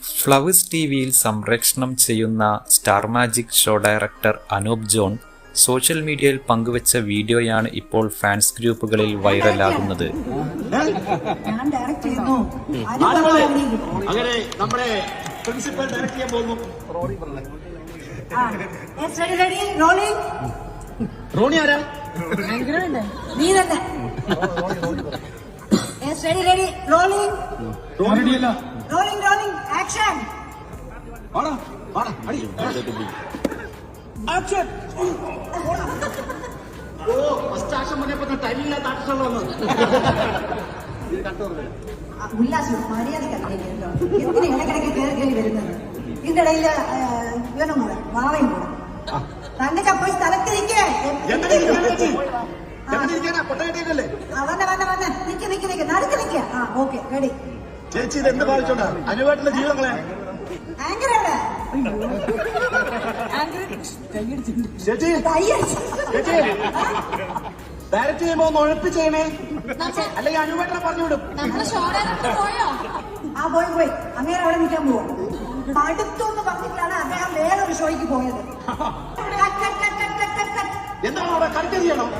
Flowers T വിയിൽ സംപ്രേഷണം ചെയ്യുന്ന Star Magic show director Anoop John social മീഡിയയിൽ പങ്കുവച്ച വീഡിയോയാണ് ഇപ്പോൾ ഫാൻസ് ഗ്രൂപ്പുകളിൽ വൈറലാകുന്നത്. ഞാൻ ഡയറക്റ്റ് ചെയ്യുന്നു അനുപമ ആളുകളെ അഭിനയിക്കും. അങ്ങനെ നമ്മുടെ പ്രിൻസിപ്പൽ ഡയറക്ട് ചെയ്യാൻ പോകുന്നു ആ. Yes, ready, ready, rolling. Roni ആരാ നീ തന്നെ Yes, ready, ready, rolling. Rolling, rolling, action. വാടാ വാടാ അടി ആക്ഷൻ ഓ ഫസ്റ്റ് ആക്ഷൻ പറഞ്ഞപ്പോ ടൈമില്ലാത്ത ആക്ഷൻ വന്നത് ഉല്ലാസം മര്യാദയ്ക്ക് അഭിനയിക്കും കേട്ടോ. എന്തിനാ കയറി കയറി വരുന്നത് ഇതിന്റെ ഇടയിൽ ഇവനും കൂടെ വാവയും കൂടെ തന്റെ പോയി സ്ഥലത്തിരിക്കേ വന്ന വന്ന വന്ന. നിക്ക് നിക്ക് നിക്ക്. നടുക്ക് നിക്ക. ആ ഓക്കെ റെഡി. ചേച്ചി ഇത് എന്ത് ബാധിച്ചോണ്ടാ അനുവേട്ടന്റെ എവിടെ ചേച്ചി. ചേച്ചി ഡയറക്റ്റ് ചെയ്യുമ്പോ ഒന്ന് ഉഴപ്പി ചെയ്യണേ അല്ലെങ്കിൽ അനുവേട്ടനെ പറഞ്ഞു വിടും. നമ്മുടെ ഷോടാനൊക്കെ പോയോ? ആ പോയി പോയി. അങ്ങനെ അവിടെ നിൽക്കാൻ പോവാ. അടുത്തൊന്ന് പറഞ്ഞിട്ടാണ് അദ്ദേഹം വേറൊരു ഷോയ്ക്ക് പോയത്. എന്താണ് അവിടെ കളിക്കറിയണം